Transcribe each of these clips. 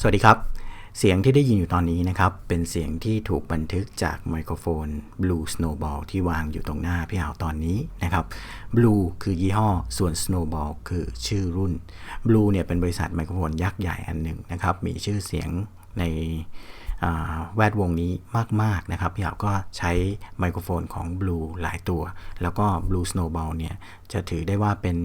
สวัสดีครับ เสียงที่ได้ยินอยู่ตอนนี้นะครับ เป็นเสียงที่ถูกบันทึกจากไมโครโฟน Blue Snowball ที่วางอยู่ตรงหน้าพี่หาวตอนนี้นะครับ Blue คือยี่ห้อ ส่วน Snowball คือชื่อรุ่น Blue เนี่ยเป็นบริษัทไมโครโฟนยักษ์ใหญ่อันหนึ่งนะครับ มีชื่อเสียงใน แวดวงนี้มาก ๆ นะครับ พี่หาวก็ใช้ไมโครโฟนของ Blue หลายตัว แล้วก็ Blue Snowball เนี่ย จะถือได้ว่าเป็น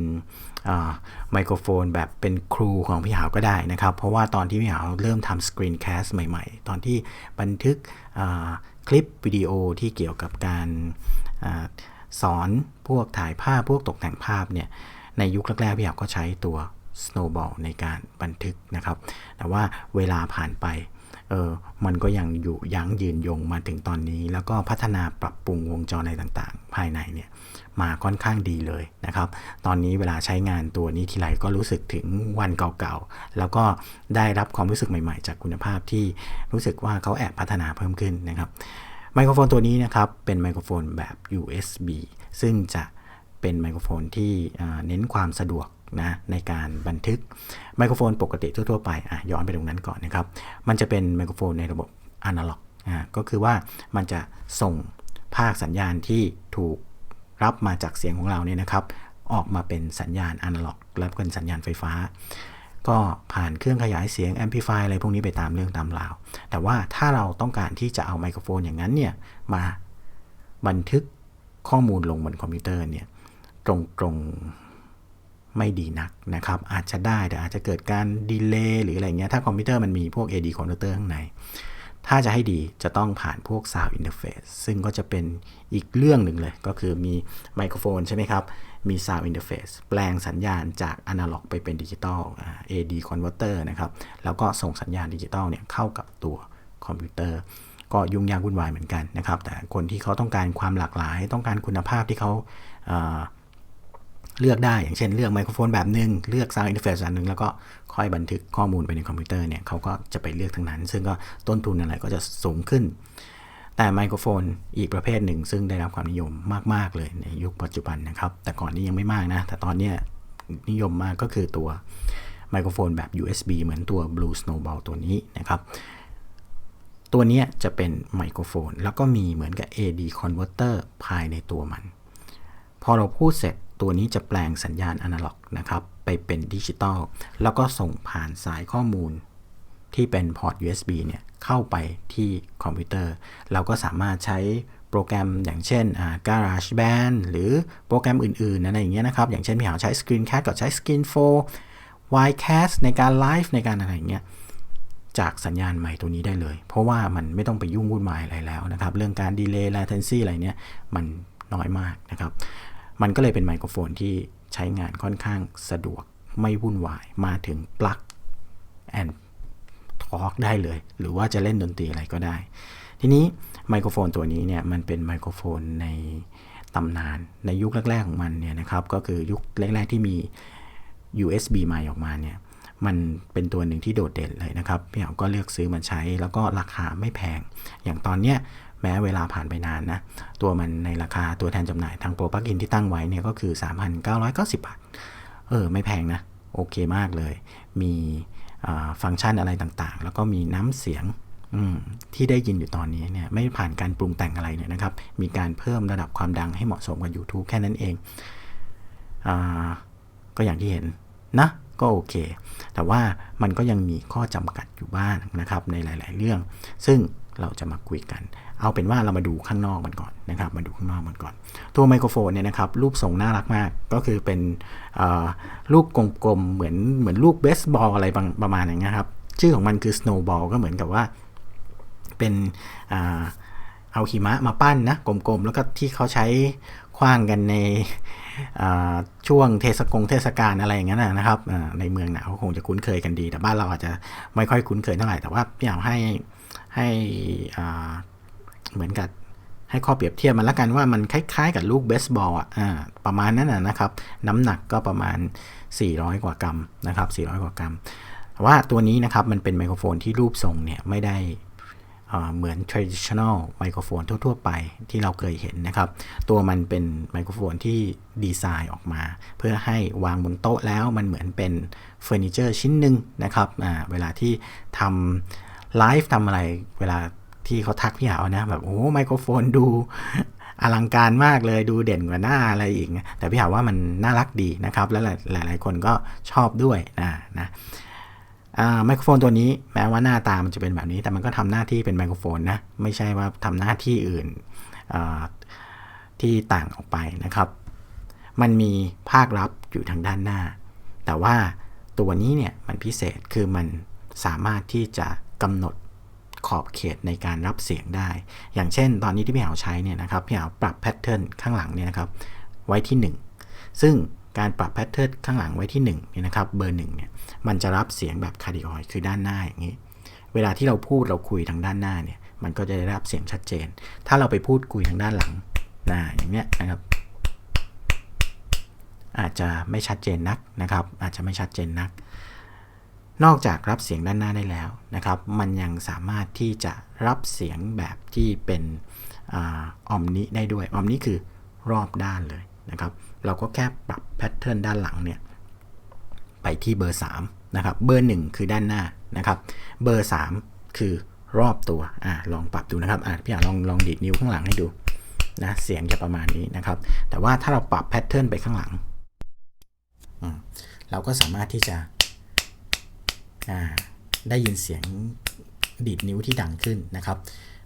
ไมโครโฟนแบบเป็นครูของพี่หาวก็ได้นะครับ เพราะว่าตอนที่พี่หาวเริ่มทำสกรีนแคสใหม่ ๆ ตอนที่บันทึกคลิปวิดีโอที่เกี่ยวกับการอสอนพวกถ่ายภาพพวกตกแต่งภาพเนี่ย ในยุคแรกๆพี่หาวก็ใช้ตัว Snowball ในการบันทึกนะครับ แต่ว่าเวลาผ่านไป เออมันก็ยังอยู่ยั้งยืนยงมาถึงตอนนี้ แล้วก็พัฒนาปรับปรุงวงจรอะไรต่างๆ ภายในเนี่ยมาค่อนข้างดีเลยนะครับ ตอนนี้เวลาใช้งานตัวนี้ทีไรก็รู้สึกถึงวันเก่าๆ แล้วก็ได้รับความรู้สึกใหม่ๆ จากคุณภาพที่รู้สึกว่าเขาแอบพัฒนาเพิ่มขึ้นนะครับ ไมโครโฟนตัวนี้นะครับ เป็นไมโครโฟนแบบ USB ซึ่งจะเป็นไมโครโฟนที่เน้นความสะดวก นะในการบันทึกไมโครโฟนปกติทั่วๆไปอะย้อนไปตรงนั้นก่อนนะครับ มันจะเป็นไมโครโฟนในระบบอนาล็อกอ่าก็คือว่ามันจะส่งภาคสัญญาณที่ถูกรับมาจากเสียงของเราเนี่ยนะครับ ออกมาเป็นสัญญาณอนาล็อกและเป็นสัญญาณไฟฟ้า ก็ผ่านเครื่องขยายเสียงแอมพลิฟายอะไรพวกนี้ไปตามเรื่องตามราว แต่ว่าถ้าเราต้องการที่จะเอาไมโครโฟนอย่างนั้นเนี่ยมาบันทึกข้อมูลลงบนคอมพิวเตอร์เนี่ยตรงๆ ไม่ดีนักนะครับ อาจจะได้แต่อาจจะเกิดการดีเลย์หรืออะไรเงี้ยถ้าคอมพิวเตอร์มันมีพวก AD converter ข้างใน ถ้าจะให้ดีจะต้องผ่านพวก Sound Interface ซึ่งก็จะเป็นอีกเรื่องหนึ่งเลย ก็คือมีไมโครโฟนใช่ไหมครับ มี Sound Interface แปลงสัญญาณจากอนาล็อกไปเป็นดิจิตอล AD Converter นะครับ แล้วก็ส่งสัญญาณดิจิตอลเนี่ยเข้ากับตัวคอมพิวเตอร์ก็ยุ่งยากวุ่นวายเหมือนกันนะครับ แต่คนที่เขาต้องการความหลากหลาย ต้องการคุณภาพที่เขาอ่า เลือกได้อย่างเช่นเลือกไมโครโฟนแบบหนึ่งเลือก Sound Interface อันหนึ่งแล้วก็ค่อยบันทึกข้อมูลไปในคอมพิวเตอร์เนี่ยเขาก็จะไปเลือกทั้งนั้น ซึ่งก็ต้นทุนอะไรก็จะสูงขึ้น แต่ไมโครโฟนอีกประเภทหนึ่ง ซึ่งได้รับความนิยมมาก ๆ เลยในยุคปัจจุบันนะครับ แต่ก่อนนี้ยังไม่มากนะ แต่ตอนนี้นิยมมากก็คือตัวไมโครโฟนแบบ USB เหมือนตัว Blue Snowball ตัวนี้นะครับตัวนี้จะเป็นไมโครโฟน แล้วก็มีเหมือนกับ AD converter ภายในตัวมัน พอเราพูดเสร็จ ตัวนี้จะแปลงสัญญาณอนาล็อกนะครับไปเป็นดิจิตอลแล้วก็ส่งผ่านสายข้อมูลที่เป็นพอร์ต USB เนี่ยเข้าไปที่คอมพิวเตอร์ เราก็สามารถใช้โปรแกรมอย่างเช่นอ่า GarageBand หรือโปรแกรมอื่นๆอะไรอย่างเงี้ยนะครับ อย่างเช่นพี่หาวใช้ Screencast ก็ใช้ Screen4 Ycast ในการไลฟ์ในการอะไรอย่างเงี้ยจากสัญญาณใหม่ตัวนี้ได้เลย เพราะว่ามันไม่ต้องไปยุ่งวุ่นวายอะไรแล้วนะครับ เรื่องการดีเลย์ latency อะไรเนี่ยมันน้อยมากนะครับ มันก็เลยเป็นไมโครโฟนที่ใช้งานค่อนข้างสะดวกไม่วุ่นวายมาถึงปลั๊กแอนทอ k ได้เลย หรือว่าจะเล่นดนตรีอะไรก็ได้ ทีนี้ไมโครโฟนตัวนี้เนี่ยมันเป็นไมโครโฟนในตำนานในยุคแรก ๆ ของมันเนี่ยนะครับก็คือยุคแรก ๆ ที่มี USB ไมค์ออกมาเนี่ยมันเป็นตัวหนึ่งที่โดดเด่นเลยนะครับพี่เหาก็เลือกซื้อมันใช้แล้วก็ราคาไม่แพง อย่างตอนเนี้ย แม้เวลาผ่านไปนานนะ ตัวมันในราคาตัวแทนจำหน่ายทางโปรปักอินที่ตั้งไว้เนี่ยก็คือ 3,990 บาท เออ ไม่แพงนะ โอเคมากเลย มีฟังก์ชันอะไรต่างๆ แล้วก็มีน้ำเสียงที่ได้ยินอยู่ตอนนี้เนี่ยไม่ผ่านการปรุงแต่งอะไรเนี่ยนะครับ มีการเพิ่มระดับความดังให้เหมาะสมกับ YouTube แค่นั้นเองอก็อย่างที่เห็นนะก็โอเค แต่ว่ามันก็ยังมีข้อจำกัดอยู่บ้างนะครับในหลาย ๆ เรื่อง ซึ่งเราจะมาคุยกัน เอาเป็นว่าเรามาดูข้างนอกมันก่อนนะครับ มาดูข้างนอกมันก่อน ตัวไมโครโฟนเนี่ยนะครับ รูปทรงน่ารักมาก ก็คือเป็นลูกกลมๆ เหมือนเหมือนลูกเบสบอลอะไรประมาณอย่างเงี้ยครับ ชื่อของมันคือ snowball ก็เหมือนกับว่า เป็นเอาหิมะมาปั้นนะ กลมๆ แล้วก็ที่เขาใช้คว้างกันในช่วงเทศกงเทศกาลอะไรอย่างนั้นนะครับ ในเมืองหนาวคงจะคุ้นเคยกันดี แต่บ้านเราอาจจะไม่ค่อยคุ้นเคยเท่าไหร่ แต่ว่าพี่อยากให้ให้อ่า เหมือนกับให้ข้อเปรียบเทียบมันละกันว่ามันคล้ายๆกับลูกเบสบอลอะอ่าประมาณนั้นนะครับ น้ำหนักก็ประมาณ 400 กว่ากรัมนะครับ 400 กว่ากรัมแต่ว่าตัวนี้นะครับมันเป็นไมโครโฟนที่รูปทรงเนี่ยไม่ได้เหมือน traditional ไมโครโฟนทั่ว ๆ ไปที่เราเคยเห็นนะครับ ตัวมันเป็นไมโครโฟนที่ดีไซน์ออกมา เพื่อให้วางบนโต๊ะแล้วมันเหมือนเป็นเฟอร์นิเจอร์ชิ้นหนึ่งนะครับเวลาที่ทำไลฟ์ทำอะไรเวลา ที่เขาทักพี่หาวนะแบบโอ้ไมโครโฟนดูอลังการมากเลยดูเด่นกว่าหน้าอะไรอีก แต่พี่หาว่ามันน่ารักดีนะครับ และหลาย ๆ คนก็ชอบด้วยนะนะไมโครโฟนตัวนี้แม้ว่าหน้าตามันจะเป็นแบบนี้ แต่มันก็ทำหน้าที่เป็นไมโครโฟนนะไม่ใช่ว่าทำหน้าที่อื่นที่ต่างออกไปนะครับ มันมีภาครับอยู่ทางด้านหน้า แต่ว่าตัวนี้เนี่ยมันพิเศษคือมันสามารถที่จะกำหนด ขอบเขตในการรับเสียงได้ อย่างเช่น ตอนนี้ที่พี่หาวใช้เนี่ยนะครับพี่หาวปรับแพทเทิร์นข้างหลังเนี่ยนะครับไว้ที่ 1 ซึ่งการปรับแพทเทิร์นข้างหลังไว้ที่1เนี่ยนะครับเบอร์1เนี่ยมันจะรับเสียงแบบคาร์ดิออยคือด้านหน้าอย่างนี้ เวลาที่เราพูดเราคุยทางด้านหน้าเนี่ยมันก็จะได้รับเสียงชัดเจน ถ้าเราไปพูดคุยทางด้านหลังนะอย่างเนี้ยนะครับ อาจจะไม่ชัดเจนนักนะครับ อาจจะไม่ชัดเจนนัก นอกจากรับเสียงด้านหน้าได้แล้วนะครับ มันยังสามารถที่จะรับเสียงแบบที่เป็นออมนิได้ด้วยออมนิคือรอบด้านเลยนะครับ เราก็แค่ปรับแพทเทิร์นด้านหลังเนี่ยไปที่เบอร์3นะครับ เบอร์ 1 คือด้านหน้านะครับ เบอร์ 3 คือรอบตัวอ่าลองปรับดูนะครับอ่าพี่อยาลองลองดีดนิ้วข้างหลังให้ดูนะเสียงจะประมาณนี้นะครับ แต่ว่าถ้าเราปรับแพทเทิร์นไปข้างหลัง เราก็สามารถที่จะ ได้ยินเสียงดีดนิ้วที่ดังขึ้นนะครับ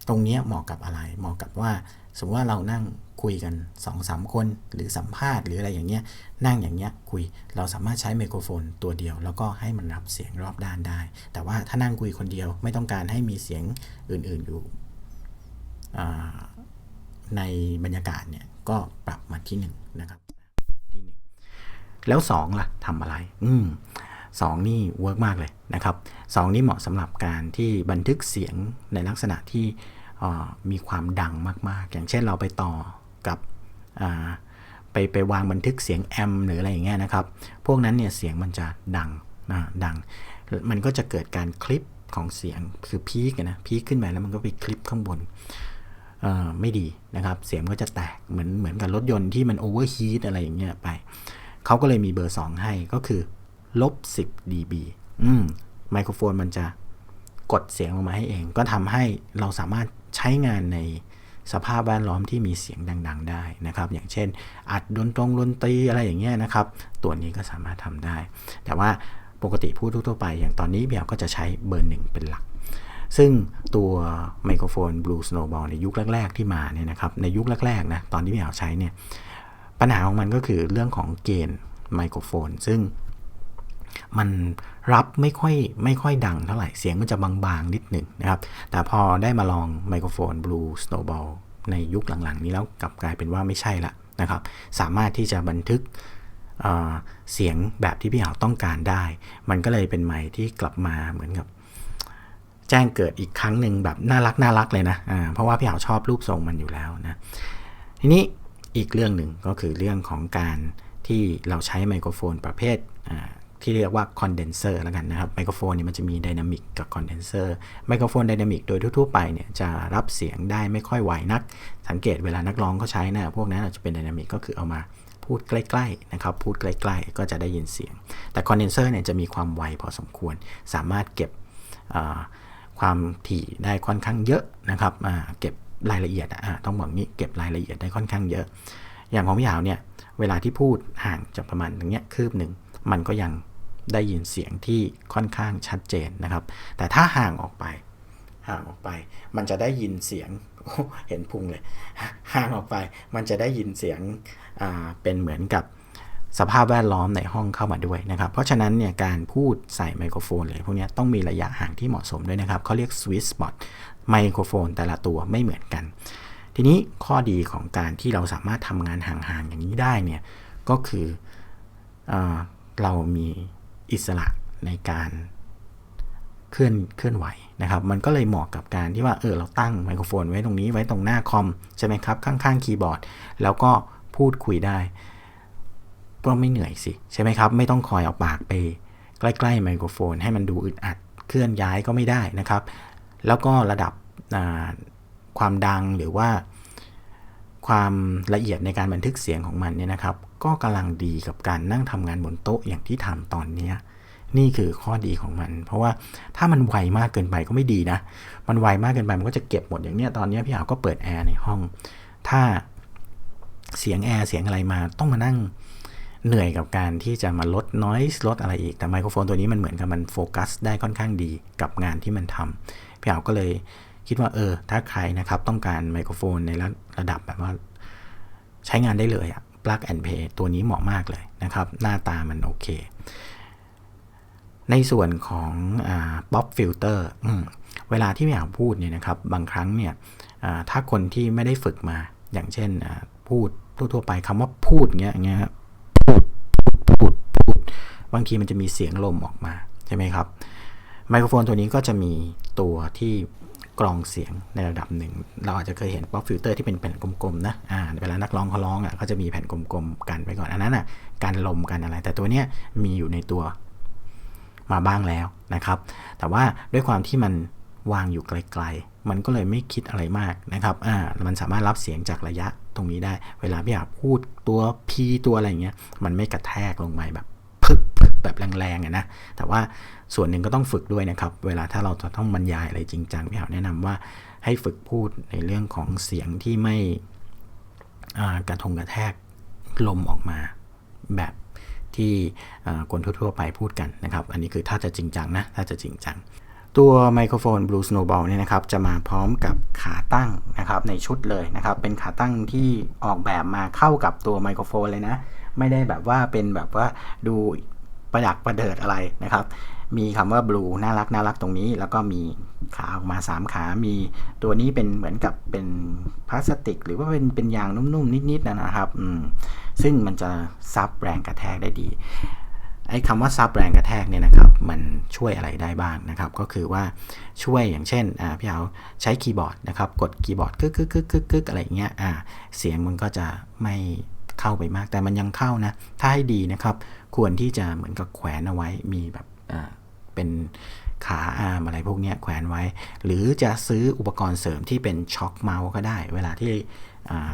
ตรงนี้เหมาะกับอะไร เหมาะกับว่า สมมติว่าเรานั่งคุยกัน2อสคนหรือสัมภาษณ์หรืออะไรอย่างเงี้ย นั่งอย่างเงี้ยคุย เราสามารถใช้ไมโครโฟนตัวเดียว แล้วก็ให้มันรับเสียงรอบด้านได้ แต่ว่าถ้านั่งคุยคนเดียวไม่ต้องการให้มีเสียงอื่นๆอยู่ในบรรยากาศเนี่ยก็ปรับมาที่1นนะครับที่หนึ่งแล้ว2ล่ะทำอะไร อืม สองนี่เวิร์กมากเลยนะครับสองนี่เหมาะสำหรับการที่บันทึกเสียงในลักษณะที่มีความดังมากๆ อย่างเช่นเราไปต่อกับไปไปวางบันทึกเสียงแอมหรืออะไรอย่างเงี้ยนะครับ พวกนั้นเนี่ยเสียงมันจะดังนะดัง มันก็จะเกิดการคลิปของเสียงคือพีกนะพีคขึ้นไปแล้วมันก็ไปคลิปข้างบนไม่ดีนะครับ เสียงก็จะแตกเหมือนเหมือนกับรถยนต์ที่มันโอเวอร์ฮีทอะไรอย่างเงี้ยไปเขาก็เลยมีเบอร์ 2 ให้ก็คือ ลบ 10 dB อืมไมโครโฟนมันจะกดเสียงลงมาให้เอง ก็ทำให้เราสามารถใช้งานในสภาพแวดล้อมที่มีเสียงดัง ๆ ได้นะครับ อย่างเช่น อัดดนตรงดนตรีอะไรอย่างเงี้ยนะครับ ตัวนี้ก็สามารถทำได้ แต่ว่าปกติพูดทั่วไป อย่างตอนนี้เบียก็จะใช้เบอร์หนึ่งเป็นหลัก ซึ่งตัวไมโครโฟน Blue Snowball ในยุคแรก ๆ ที่มาเนี่ยนะครับ ในยุคแรก ๆ นะ ตอนที่พี่เอาใช้เนี่ย ปัญหาของมันก็คือเรื่องของเกณฑ์ไมโครโฟน ซึ่ง มันรับไม่ค่อยไม่ค่อยดังเท่าไหร่ เสียงมันจะบางๆ นิดหนึ่งนะครับ แต่พอได้มาลองไมโครโฟน Blue Snowball ในยุคหลังๆ นี้แล้วกลับกลายเป็นว่าไม่ใช่ละนะครับ สามารถที่จะบันทึกเเสียงแบบที่พี่หาวต้องการได้ มันก็เลยเป็นไมค์ที่กลับมาเหมือนกับแจ้งเกิดอีกครั้งหนึ่งแบบน่ารักน่ารักเลยนะะเพราะว่าพี่หาวชอบรูปทรงมันอยู่แล้วนะ ทีนี้อีกเรื่องหนึ่งก็คือเรื่องของการที่เราใช้ไมโครโฟนประเภท ที่เรียกว่าคอนเดนเซอร์แล้วกันนะครับไมโครโฟนเนี่ยมันจะมีไดนามิกกับคอนเดนเซอร์ไมโครโฟนไดนามิกโดยทั่วๆไปเนี่ยจะรับเสียงได้ไม่ค่อยไหวนัก สังเกตเวลานักร้องเขาใช้นะพวกนั้นอาจจะเป็นไดนามิกก็คือเอามาพูดใกล้ๆนะครับพูดใกล้ๆ ก็จะได้ยินเสียง แต่คอนเดนเซอร์เนี่ยจะมีความไวพอสมควร สามารถเก็บความถี่ได้ค่อนข้างเยอะนะครับเก็บรายละเอียดต้องบอกนี้เก็บรายละเอียดได้ค่อนข้างเยอะ อย่างของพี่ยาวเนี่ยเวลาที่พูดห่างจากประมาณอย่างเงี้ยคืบหนึ่ง มันก็ยังได้ยินเสียงที่ค่อนข้างชัดเจนนะครับ แต่ถ้าห่างออกไป ห่างออกไป มันจะได้ยินเสียงเห็นพุงเลย ห่างออกไป มันจะได้ยินเสียงเป็นเหมือนกับสภาพแวดล้อมในห้องเข้ามาด้วยนะครับ เพราะฉะนั้นเนี่ยการพูดใส่ไมโครโฟนเลยพวกนี้ต้องมีระยะห่างที่เหมาะสมด้วยนะครับเขาเรียก sweet spot ไมโครโฟนแต่ละตัวไม่เหมือนกัน ทีนี้ข้อดีของการที่เราสามารถทำงานห่างๆอย่างนี้ได้เนี่ยก็คืออ เรามีอิสระในการเคลื่อนเคลื่อนไหวนะครับ มันก็เลยเหมาะกับการที่ว่าเออเราตั้งไมโครโฟนไว้ตรงนี้ไว้ตรงหน้าคอมใช่ไหมครับ ข้างๆคีย์บอร์ด แล้วก็พูดคุยได้ก็ไม่เหนื่อยสิใช่ไหมครับ ไม่ต้องคอยเอาปากไป ใกล้ๆไมโครโฟน ให้มันดูอึดอัดเคลื่อนย้ายก็ไม่ได้นะครับ แล้วก็ระดับความดังหรือว่าความละเอียดในการบันทึกเสียงของมันเนี่ยนะครับ ก็กำลังดีกับการนั่งทำงานบนโต๊ะอย่างที่ทำตอนนี้นี่คือข้อดีของมัน เพราะว่าถ้ามันไวมากเกินไปก็ไม่ดีนะ มันไวมากเกินไปมันก็จะเก็บหมดอย่างเนี้ยตอนนี้พี่หาวก็เปิดแอร์ในห้อง ถ้าเสียงแอร์เสียงอะไรมาต้องมานั่งเหนื่อยกับการที่จะมาลด noise ลดอะไรอีก แต่ไมโครโฟนตัวนี้มันเหมือนกับมันโฟกัสได้ค่อนข้างดีกับงานที่มันทำพี่หาวก็เลยคิดว่าเออ ถ้าใครนะครับต้องการไมโครโฟนในระระดับแบบว่า ใช้งานได้เลยอะ plug and play ตัวนี้เหมาะมากเลยนะครับ หน้าตามันโอเค ในส่วนของอ่า pop filter อืมเวลาที่พี่อยากพูดเนี่ยนะครับ บางครั้งเนี่ยถ้าคนที่ไม่ได้ฝึกมาอย่างเช่นพูดทั่วๆไปคำว่าพูดเงี้ยเงี้ยครับพูดพูดพูดบางทีมันจะมีเสียงลมออกมาใช่ไหมครับไมโครโฟนตัวนี้ก็จะมีตัวที่ กรองเสียงในระดับหนึ่ง เราอาจจะเคยเห็นป๊อปฟิลเตอร์ที่เป็นแผ่นกลมๆนะอ่าเวลานักร้องเขาร้องอะเขาจะมีแผ่นกลมๆกันไปก่อน อันนั้นอะการลมกันอะไร แต่ตัวเนี้ยมีอยู่ในตัวมาบ้างแล้วนะครับ แต่ว่าด้วยความที่มันวางอยู่ไกลๆ มันก็เลยไม่คิดอะไรมากนะครับ อ่า มันสามารถรับเสียงจากระยะตรงนี้ได้ เวลาพี่อยากพูดตัว P ตัวอะไรอย่างเงี้ย มันไม่กระแทกลงไปแบบ แบบแรงๆอะนะแต่ว่าส่วนหนึ่งก็ต้องฝึกด้วยนะครับ เวลาถ้าเราจะต้องบรรยายอะไรจริงจังพี่หาแนะนำว่าให้ฝึกพูดในเรื่องของเสียงที่ไม่กระทงกระแทกลมออกมาแบบที่คนทั่วๆไปพูดกันนะครับ อันนี้คือถ้าจะจริงจังนะถ้าจะจริงจังตัวไมโครโฟน Blue Snowball เนี่ยนะครับจะมาพร้อมกับขาตั้งนะครับในชุดเลยนะครับ เป็นขาตั้งที่ออกแบบมาเข้ากับตัวไมโครโฟนเลยนะ ไม่ได้แบบว่าเป็นแบบว่าดู ประหยักประเดิดอะไรนะครับ มีคำว่า blue น่ารักน่ารักตรงนี้ แล้วก็มีขาออกมา 3 ขา มีตัวนี้เป็นเหมือนกับเป็นพลาสติก หรือว่าเป็นเป็นยางนุ่มๆ นิดๆนะครับอืมซึ่งมันจะซับแรงกระแทกได้ดีไอ้คำว่าซับแรงกระแทกเนี่ยนะครับ มันช่วยอะไรได้บ้างนะครับ ก็คือว่าช่วยอย่างเช่นอ่าพี่เอาใช้คีย์บอร์ดนะครับ กดคีย์บอร์ดกึกกึกกึกกึกกึกอะไรอย่างเงี้ยอ่าเสียงมันก็จะไม่เข้าไปมาก แต่มันยังเข้านะ ถ้าให้ดีนะครับ ควรที่จะเหมือนกับแขวนเอาไว้มีแบบเป็นขาอาร์มอะไรพวกนี้แขวนไว้ หรือจะซื้ออุปกรณ์เสริมที่เป็นช็อคเมาส์ก็ได้ เวลาที่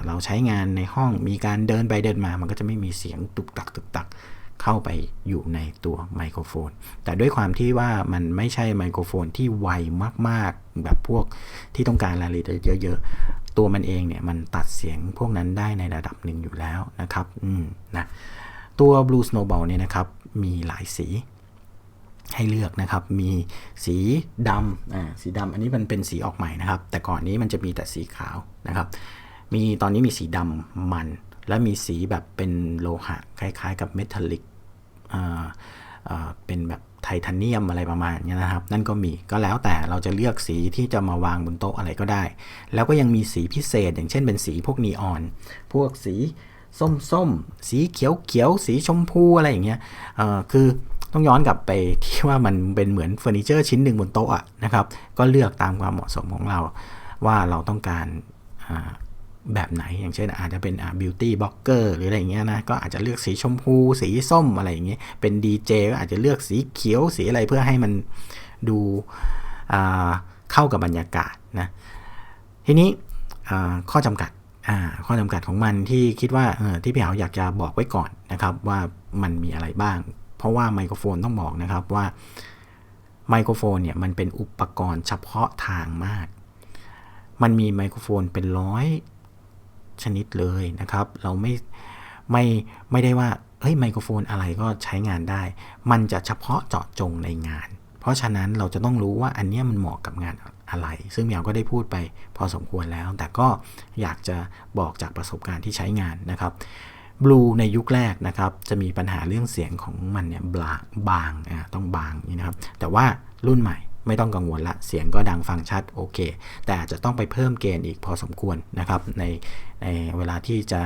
เราใช้งานในห้องมีการเดินไปเดินมา มันก็จะไม่มีเสียงตุกตักตุกตักเข้าไปอยู่ในตัวไมโครโฟน แต่ด้วยความที่ว่ามันไม่ใช่ไมโครโฟนที่ไวมากๆ แบบพวกที่ต้องการรายละเอียดเยอะๆ ตัวมันเองเนี่ยมันตัดเสียงพวกนั้นได้ในระดับหนึ่งอยู่แล้วนะครับ อืมนะ ตัว Blue Snowball เนี่ยนะครับมีหลายสีให้เลือกนะครับ มีสีดำอ่าสีดำอันนี้มันเป็นสีออกใหม่นะครับ แต่ก่อนนี้มันจะมีแต่สีขาวนะครับ มีตอนนี้มีสีดำมัน และมีสีแบบเป็นโลหะคล้ายๆ กับเมทัลลิกอ่าเป็นแบบไทเทเนียมอะไรประมาณนี้นะครับ นั่นก็มีก็แล้วแต่เราจะเลือกสีที่จะมาวางบนโต๊ะอะไรก็ได้ แล้วก็ยังมีสีพิเศษ อย่างเช่นเป็นสีพวกนีออน พวกสี ส้มๆสีเขียวๆสีชมพูอะไรอย่างเงี้ยคือต้องย้อนกลับไปที่ว่ามันเป็นเหมือนเฟอร์นิเจอร์ชิ้นหนึ่งบนโต๊ะนะครับ ก็เลือกตามความเหมาะสมของเรา ว่าเราต้องการแบบไหนอย่างเช่นอาจจะเป็นบิวตี้บล็อกเกอร์หรืออะไรเงี้ยนะก็อาจจะเลือกสีชมพู สีส้มอะไรอย่างเงี้ยเป็นดีเจก็อาจจะเลือกสีเขียวสีอะไรเพื่อให้มันดูเข้ากับบรรยากาศนะทีนี้ข้อจำกัด ข้อจำกัดของมันที่คิดว่าออที่พี่หาอยากจะบอกไว้ก่อนนะครับ ว่ามันมีอะไรบ้าง เพราะว่าไมโครโฟนต้องบอกนะครับว่าไมโครโฟนเนี่ยมันเป็นอุปกรณ์เฉพาะทางมาก มันมีไมโครโฟนเป็นร้อยชนิดเลยนะครับ เราไม่ไม่ไม่ได้ว่าเฮ้ยไมโครโฟนอะไรก็ใช้งานได้ มันจะเฉพาะเจาะจงในงาน เพราะฉะนั้นเราจะต้องรู้ว่าอันนี้มันเหมาะกับงาน อะไร ซึ่งเมียวก็ได้พูดไปพอสมควรแล้ว แต่ก็อยากจะบอกจากประสบการณ์ที่ใช้งานนะครับบลูในยุคแรกนะครับจะมีปัญหาเรื่องเสียงของมันเนี่ยบางบางอ่าต้องบางนี่นะครับ แต่ว่ารุ่นใหม่ไม่ต้องกังวลละ เสียงก็ดังฟังชัดโอเค แต่อาจจะต้องไปเพิ่มเกณฑ์อีกพอสมควรนะครับในในเวลาที่จะ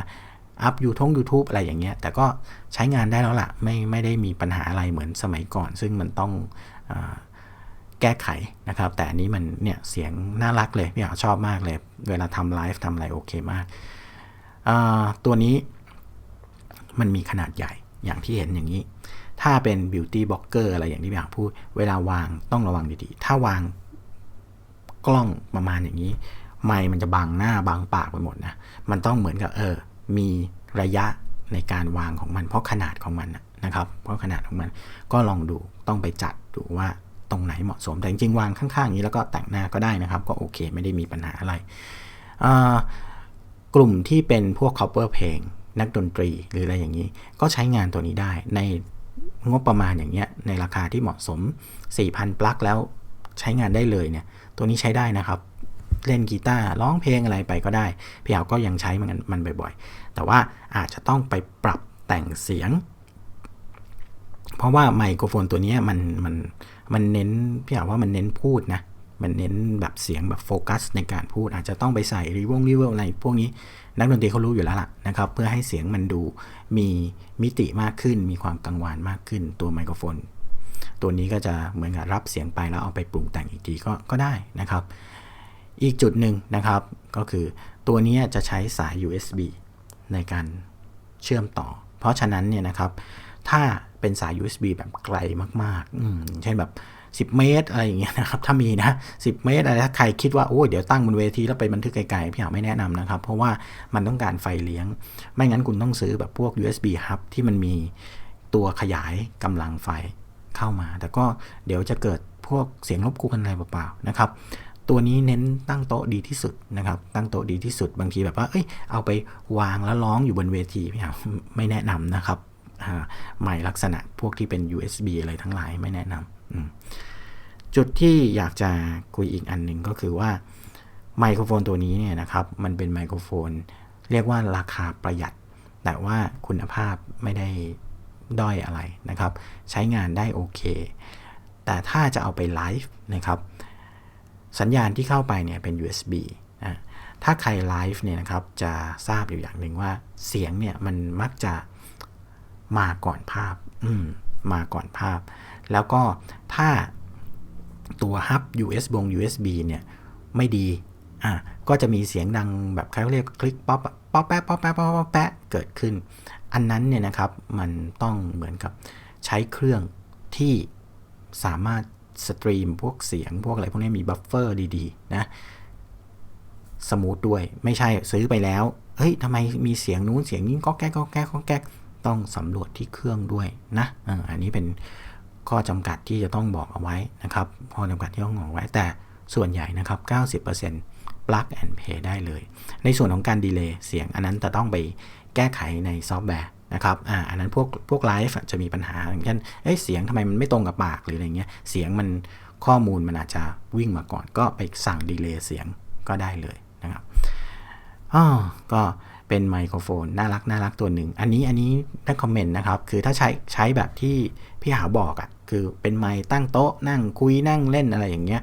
อัพยูทง YouTube อะไรอย่างเงี้ย แต่ก็ใช้งานได้แล้วล่ะ ไม่ไม่ได้มีปัญหาอะไรเหมือนสมัยก่อน ซึ่งมันต้องอ แก้ไขนะครับ แต่อันนี้มันเนี่ยเสียงน่ารักเลยพี่หาชอบมากเลย เวลาทำไลฟ์ทำอะไรโอเคมาก ตัวนี้มันมีขนาดใหญ่อย่างที่เห็นอย่างนี้ ถ้าเป็น beauty blogger อะไรอย่างที่พี่หาพูด เวลาวางต้องระวังดีๆ ถ้าวางกล้องประมาณอย่างนี้ ไมค์มันจะบังหน้าบังปากไปหมดนะ มันต้องเหมือนกับเออ มีระยะในการวางของมัน เพราะขนาดของมันนะครับ เพราะขนาดของมันก็ลองดูต้องไปจัดดูว่า ตรงไหนเหมาะสมแต่จริงๆวางข้างๆอย่างนี้แล้วก็แต่งหน้าก็ได้นะครับ ก็โอเค ไม่ได้มีปัญหาอะไร กลุ่มที่เป็นพวก cover เพลง นักดนตรีหรืออะไรอย่างนี้ ก็ใช้งานตัวนี้ได้ในงบประมาณอย่างเงี้ยในราคาที่เหมาะสม 4,000 ปลั๊กแล้วใช้งานได้เลยเนี่ยตัวนี้ใช้ได้นะครับ เล่นกีตาร์ร้องเพลงอะไรไปก็ได้พี่เอาก็ยังใช้มันมันบ่อยๆ แต่ว่าอาจจะต้องไปปรับแต่งเสียง เพราะว่าไมโครโฟนตัวนี้มันมันม มันเน้นพี่อาว่ามันเน้นพูดนะ มันเน้นแบบเสียงแบบโฟกัสในการพูดอาจจะต้องไปใส่รีวงรีเวลอะไรพวกนี้ นักดนตรีเขารู้อยู่แล้วล่ะนะครับ เพื่อให้เสียงมันดูมีมิติมากขึ้น มีความกังวานมากขึ้น ตัวไมโครโฟน ตัวนี้ก็จะเหมือนกับรับเสียงไปแล้วเอาไปปรุงแต่งอีกทีก็ก็ได้นะครับ อีกจุดหนึ่งนะครับก็คือตัวนี้จะใช้สาย USB ในการเชื่อมต่อ เพราะฉะนั้นเนี่ยนะครับ ถ้าเป็นสาย USB แบบไกลมากๆ เช่นแบบ 10 เมตรอะไรอย่างเงี้ยนะครับ ถ้ามีนะ 10 เมตรอะไรถ้าใครคิดว่า โอ้ยเดี๋ยวตั้งบนเวทีแล้วไปบันทึกไกลๆ พี่อยาไม่แนะนำนะครับ เพราะว่ามันต้องการไฟเลี้ยง ไม่งั้นคุณต้องซื้อแบบพวก USB hub ที่มันมีตัวขยายกำลังไฟเข้ามา แต่ก็เดี๋ยวจะเกิดพวกเสียงรบกวนอะไรเปล่าๆนะครับตัวนี้เน้นตั้งโต๊ะดีที่สุดนะครับ ตั้งโต๊ะดีที่สุดบางทีแบบว่า เอ้ย เอาไปวางแล้วร้องอยู่บนเวทีพี่อาไม่แนะนำนะครับ ใหม่ลักษณะพวกที่เป็น USB อะไรทั้งหลายไม่แนะนำจุดที่อยากจะคุยอีกอันหนึ่งก็คือว่าไมโครโฟนตัวนี้เนี่ยนะครับมันเป็นไมโครโฟน เรียกว่าราคาประหยัด แต่ว่าคุณภาพไม่ได้ด้อยอะไรนะครับ ใช้งานได้โอเค แต่ถ้าจะเอาไปไลฟ์นะครับ สัญญาณที่เข้าไปเนี่ยเป็น USB นะถ้าใครไลฟ์เนี่ยนะครับจะทราบอยู่อย่างหนึ่งว่าเสียงเนี่ยมันมักจะ มาก่อนภาพ อืม มาก่อนภาพ แล้วก็ถ้าตัวฮับ US บง USB เนี่ย ไม่ดี อะ ก็จะมีเสียงดังแบบเขาเรียกคลิกป๊อปป๊อปแป๊ะป๊อปแป๊ะป๊อปแป๊ะเกิดขึ้น อันนั้นเนี่ยนะครับ มันต้องเหมือนกับใช้เครื่องที่สามารถสตรีมพวกเสียงพวกอะไรพวกนี้มีบัฟเฟอร์ดีๆ นะ สมูทด้วย ไม่ใช่ซื้อไปแล้ว เฮ้ยทำไมมีเสียงนู้นเสียงนี้ก็แก๊กก็แก๊กก็แก๊ก ต้องสำรวจที่เครื่องด้วยนะอันนี้เป็นข้อจำกัดที่จะต้องบอกเอาไว้นะครับข้อจำกัดที่ต้องบอกไว้แต่ส่วนใหญ่นะครับ 90% plug and play ได้เลย ในส่วนของการดีเลย์เสียงอันนั้นจะต้องไปแก้ไขในซอฟต์แวร์นะครับอ่าอันนั้นพวกพวกไลฟ์จะมีปัญหาอย่างเช่นเอ้เสียงทำไมมันไม่ตรงกับปากหรืออะไรเงี้ยเสียงมันข้อมูลมันอาจจะวิ่งมาก่อน ก็ไปสั่งดีเลย์เสียงก็ได้เลยนะครับอ๋อก็ เป็นไมโครโฟน น่ารักน่ารักตัวหนึ่ง อันนี้อันนี้ได้คอมเมนต์นะครับ คือถ้าใช้ใช้แบบที่พี่หาบอกอะ่ะคือเป็นไมค์ตั้งโต๊ะนั่งคุยนั่งเล่นอะไรอย่างเงี้ย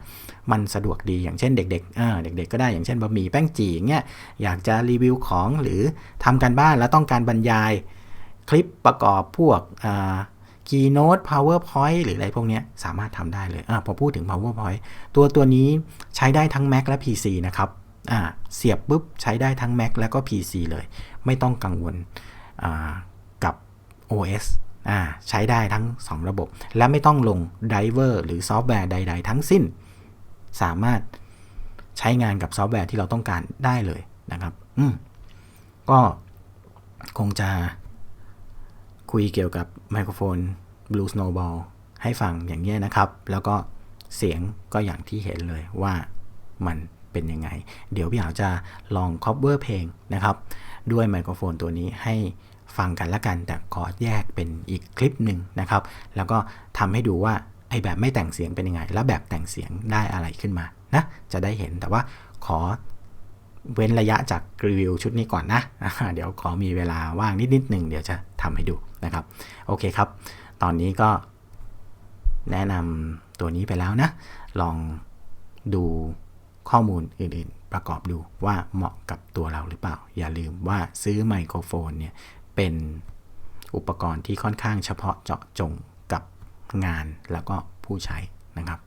มันสะดวกดีอย่างเช่นเด็กๆอ่าเด็ก ๆ ก็ได้อย่างเช่นบะหมี่แป้งจีอย่างเงี้ยอยากจะรีวิวของหรือทำการบ้านแล้วต้องการบรรยาย คลิปประกอบพวกอ่า Keynote PowerPoint หรืออะไรพวกนี้สามารถทำได้เลยอพอพูดถึง PowerPoint ตัวตัวนี้ใช้ได้ทั้ง Mac และ PC นะครับ เสียบปุ๊บใช้ได้ทั้ง Mac แล้วก็ PC เลย ไม่ต้องกังวลกับ OS อ่าใช้ได้ทั้ง 2 ระบบ และไม่ต้องลงไดเวอร์หรือซอฟต์แวร์ใด ๆ ทั้งสิ้น สามารถใช้งานกับซอฟต์แวร์ที่เราต้องการได้เลยนะครับอืมก็คงจะคุยเกี่ยวกับไมโครโฟน Blue Snowball ให้ฟังอย่างนี้นะครับ แล้วก็เสียงก็อย่างที่เห็นเลยว่ามัน เป็นยังไง เดี๋ยวพี่หาวจะลอง cover เพลงนะครับ ด้วยไมโครโฟนตัวนี้ให้ฟังกันละกัน แต่ขอแยกเป็นอีกคลิปหนึ่งนะครับ แล้วก็ทำให้ดูว่าไอแบบไม่แต่งเสียงเป็นยังไง แล้วแบบแต่งเสียงได้อะไรขึ้นมานะจะได้เห็นแต่ว่าขอเว้นระยะจากรีวิวชุดนี้ก่อนนะ เดี๋ยวขอมีเวลาว่างนิดนิดหนึ่งเดี๋ยวจะทำให้ดูนะครับ โอเคครับ ตอนนี้ก็แนะนำตัวนี้ไปแล้วนะ ลองดู ข้อมูลอื่นๆ ประกอบดูว่าเหมาะกับตัวเราหรือเปล่า อย่าลืมว่าซื้อไมโครโฟนเนี่ยเป็นอุปกรณ์ที่ค่อนข้างเฉพาะเจาะจงกับงานแล้วก็ผู้ใช้นะครับ